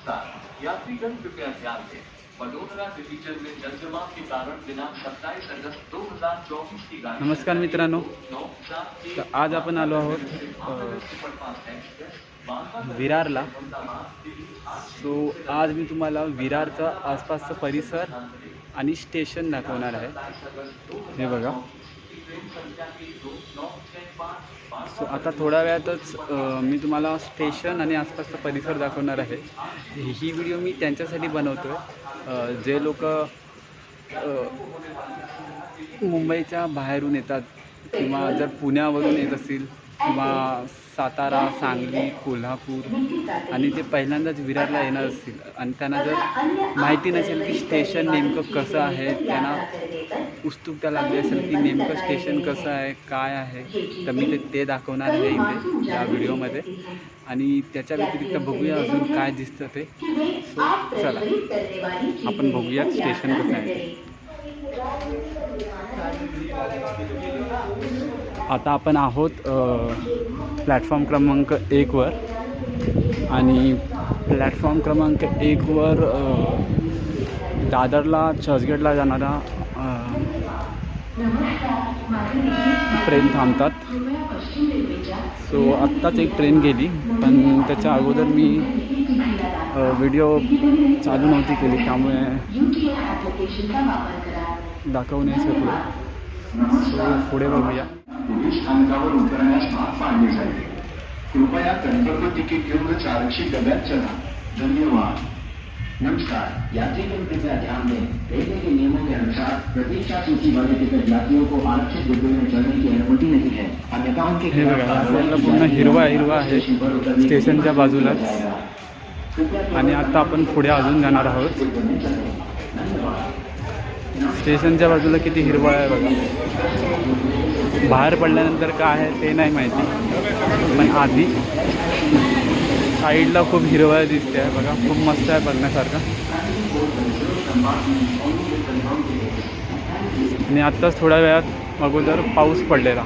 साथ यात्रीगण कृपया ध्यान दें। वडोदरा में जलजमाव के कारण दिनांक सत्ताईस अगस्त 2024 की गाड़ी नमस्कार मित्रांनो। तर आज आपण आलो आहोत विरारला। सो आज मी तुम्हाला विरारचा आसपासचा परिसर आणि स्टेशन दाखवणार आहे. हे बघा. सो आता थोड्या वेळातच मी तुम्हाला स्टेशन आणि आसपासचा परिसर दाखवणार आहे. ही व्हिडिओ मी त्यांच्यासाठी बनवतो आहे जे लोक मुंबईच्या बाहेरून येतात किंवा जर पुण्यावरून येत असतील किंवा सातारा सांगली कोल्हापूर आणि ते पहिल्यांदाच विरारला येणार असतील. आणि त्यांना जर माहिती नसेल की स्टेशन नेमकं कसं आहे त्यांना उत्सुकता लागली असेल की नेमकं स्टेशन कसं आहे काय आहे तर मी ते ते दाखवणार आहे इथे या व्हिडिओमध्ये. आणि त्याच्या व्यतिरिक्त बघूया अजून काय दिसतं ते. सो चला आपण बघूया स्टेशन कसं आहे. आता आपण आहोत प्लॅटफॉर्म क्रमांक एकवर आणि प्लॅटफॉर्म क्रमांक एकवर दादरला चर्चगेटला जाणारा ट्रेन थांबतात. सो आत्ताच एक ट्रेन गेली पण त्याच्या अगोदर मी व्हिडिओ चालू नव्हती केली त्यामुळे दाखवू नाही शकलो. सो पुढे बघूया. पोलीस स्थानकावर उतरण्यास भाग पाडले जाईल. कृपया कन्फर्म तिकीट घेऊनच आरक्षित डब्यात चला. धन्यवाद. नमस्कार. यात्रीगण कृपया ध्यान दें. रेलवे के नियमों के अनुसार प्रतीक्षा सूची वाले टिकट यात्रियों को आरक्षित डिब्बे में चढ़ने की अनुमति नहीं है. अन्यथा उनके पूर्ण। हिरवा हिरवा आहे. स्टेशनच्या कृपया आणि आता आपण पुढे अजून जाणार आहोत. स्टेशनच्या बाजूला किती हिरवळ आहे बघा. बाहेर पडल्यानंतर काय आहे ते नाही माहिती. पण आधी साईडला खूप हिरवळ दिसते बघा. खूप मस्त आहे बघण्यासारखं. आणि आत्ताच थोड्या वेळात अगोदर पडलेला.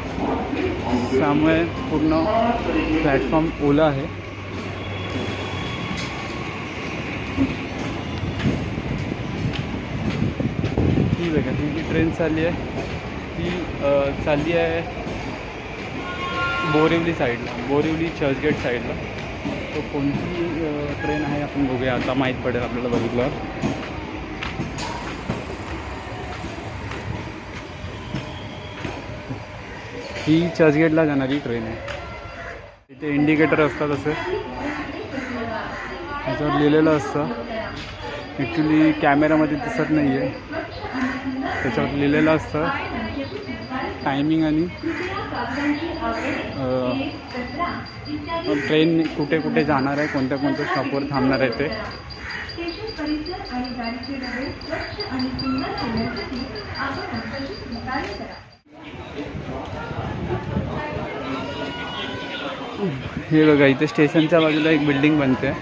त्यामुळे पूर्ण प्लॅटफॉर्म ओला ही बघा ही जी ट्रेन ती अ, चालली आहे बोरिवली साईडला बोरिवली चर्चगेट साईडला. तो कोणती ट्रेन आहे आपण बघूया आता माहीत पडेल आपल्याला बघितलं ही चर्चगेटला जाणारी ट्रेन आहे. इथे इंडिकेटर असतात असे. त्याच्यावर लिहिलेलं असतं. ॲक्च्युली कॅमेरामध्ये दिसत नाही आहे त्याच्यावर लिहिलेलं असतं. टायमिंग आणि ट्रेन कुठे कुठे जाणार आहे कोणत्या कोणत्या स्टॉपवर थांबणार आहे ते. हे बघा इथे स्टेशनच्या बाजूला एक बिल्डिंग बनते.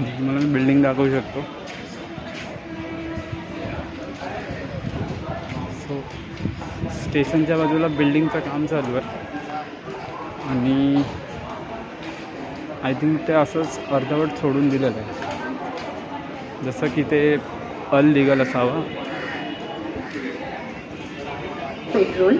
मला बिल्डिंग दाखवू शकतो. सो स्टेशनच्या बाजूला बिल्डिंगचं काम चालू आहे. आणि आय थिंक ते असंच अर्धवट सोडून दिलेलं आहे. जसं की ते अनलिगल असावं. पेट्रोल.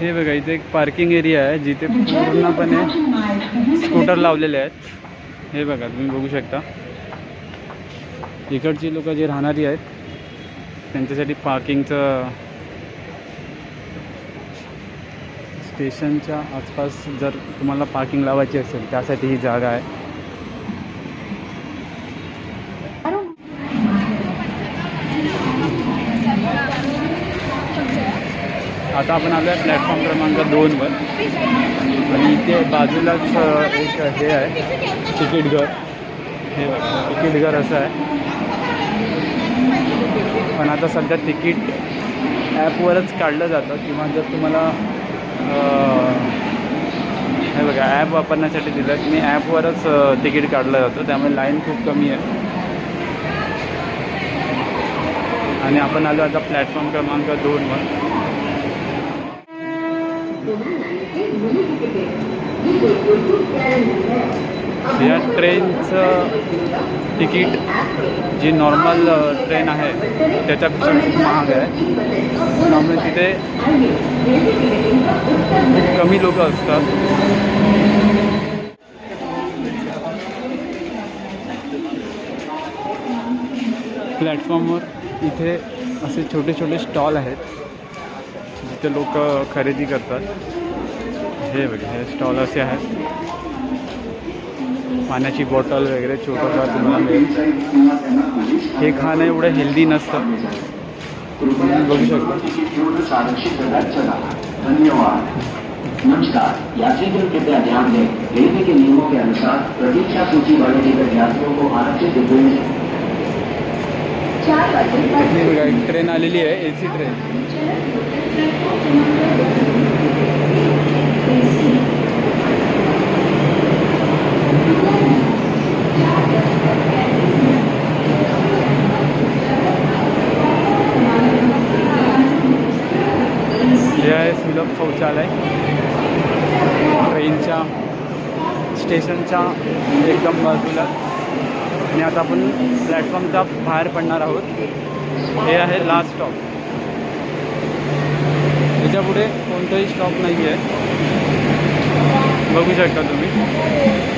हे बघा इथे एक पार्किंग एरिया आहे जिथे पूर्णपणे स्कूटर लावलेले आहेत. हे बघा तुम्ही बघू शकता. इकडची लोक जे राहणारी आहेत त्यांच्यासाठी पार्किंगचं स्टेशनच्या आसपास जर तुम्हाला पार्किंग लावायची असेल त्यासाठी ही जागा आहे. आता आपण आलो आहे प्लॅटफॉर्म क्रमांक दोनवर आणि इथे बाजूलाच एक हे आहे. तिकीट घर हे बघा तिकीट घर असं आहे पण आता सध्या तिकीट ॲपवरच काढलं जातं किंवा जर तुम्हाला हे बघा ॲप वापरण्यासाठी दिलं की मी ॲपवरच तिकीट काढलं जातं त्यामुळे लाईन खूप कमी आहे आणि आपण आलो आता प्लॅटफॉर्म क्रमांक दोनवर या ट्रेनचं तिकीट जी नॉर्मल ट्रेन आहे त्याच्यापेक्षा खूप महाग आहे. त्यामुळे तिथे खूप कमी लोक असतात. प्लॅटफॉर्मवर इथे असे छोटे छोटे स्टॉल आहेत जिथे लोक खरेदी करतात. हे बघा हे स्टॉल असे आहेत. पाण्याची बॉटल वगैरे छोटंसं तुम्हाला मिळेल. हे खाणं एवढं हेल्दी नसतं. कृपया बघू शकता. धन्यवाद. नमस्कार. यात्रीगण कृपया ध्यान दें रेलवे के नियमों के अनुसार प्रतीक्षा सूची वाले टिकट यात्रियों को आरक्षित डिब्बे में चार वाजेपासून बघा एक ट्रेन आलेली आहे ए सी ट्रेन हे आहे सुलभ शौचालय. ट्रेनच्या स्टेशनच्या एकदम बाजूला. आणि आता आपण प्लॅटफॉर्मच्या बाहेर पडणार आहोत. हे आहे लास्ट स्टॉप त्याच्यापुढे कोणताही स्टॉप नाही आहे बघू शकता तुम्ही.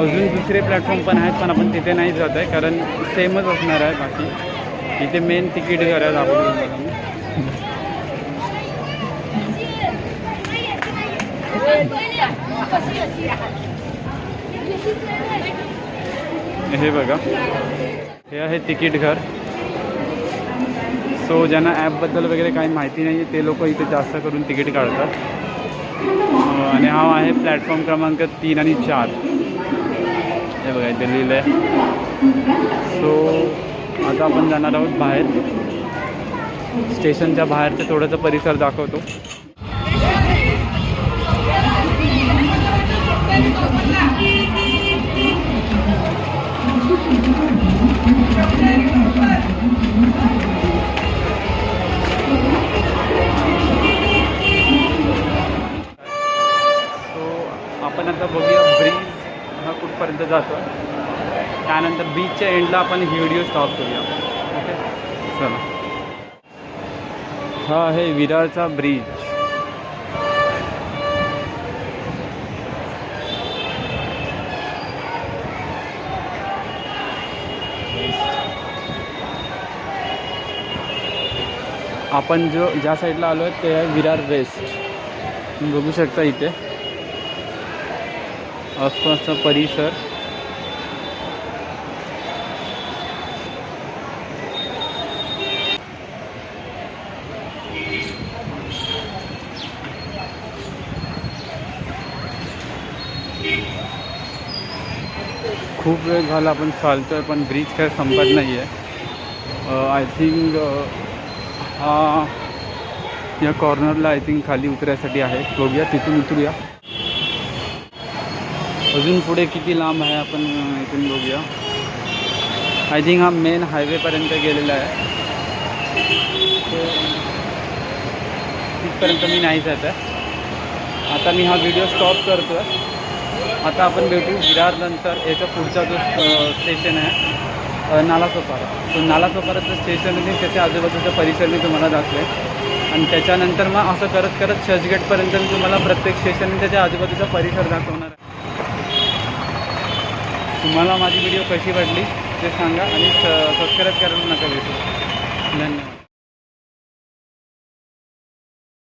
अजून दुसरे प्लॅटफॉर्म आहेत, पण आपण तिथे नाही जात आहे, कारण सेमच असणार आहे बाकी. इथे मेन तिकीट घरात आपण हे बघा. हे आहे तिकीट घर. सो ज्यांना ॲपबद्दल वगैरे काही माहिती नाही आहे ते लोक इथे जास्त करून तिकीट काढतात. Uh, आणि हा आहे प्लॅटफॉर्म क्रमांक तीन आणि चार. हे बघा इथे लिहिलं आहे सो आता आपण जाणार आहोत बाहेर. स्टेशनच्या बाहेरचं थोडंसं परिसर दाखवतो. आपण आता बघूया ब्रिज हा कुठपर्यंत जातो. त्यानंतर बीचच्या एंडला आपण ही व्हिडिओ स्टॉप करूया. ओके चला. हा आहे विरारचा ब्रिज आपण जो ज्या साईडला आलो आहे ते आहे विरार वेस्ट बघू शकता इथे. आसपासचा परिसर. खूप वेळ झाला आपण चालतो आहे पण ब्रिज काय संपत नाही आहे आय थिंक हा या कॉर्नरला आय थिंक खाली उतरायसाठी आहे. बघूया तिथून उतरूया. अजून पुढे किती लांब आहे आपण इथून बघूया. आय थिंक हा मेन हायवेपर्यंत गेलेला आहे. तिथपर्यंत मी नाही जात आहे. आता मी हा व्हिडिओ स्टॉप करतो आहे आता आपण भेटू विरार नंतर. पुढचा जो स्टेशन आहे नाला चौपारा. तो नालासोपाराचं स्टेशन आहे त्याच्या आजूबाजूचा परिसर मी तुम्हाला दाखवेल. आणि त्याच्यानंतर मग असं करत करत चर्चगेटपर्यंत मी तुम्हाला प्रत्येक स्टेशन आणि त्याच्या आजूबाजूचा परिसर दाखवणार आहे. तुम्हाला माझी व्हिडिओ कशी वाटली ते सांगा आणि सबस्क्राईब करायला नका भेटू धन्यवाद.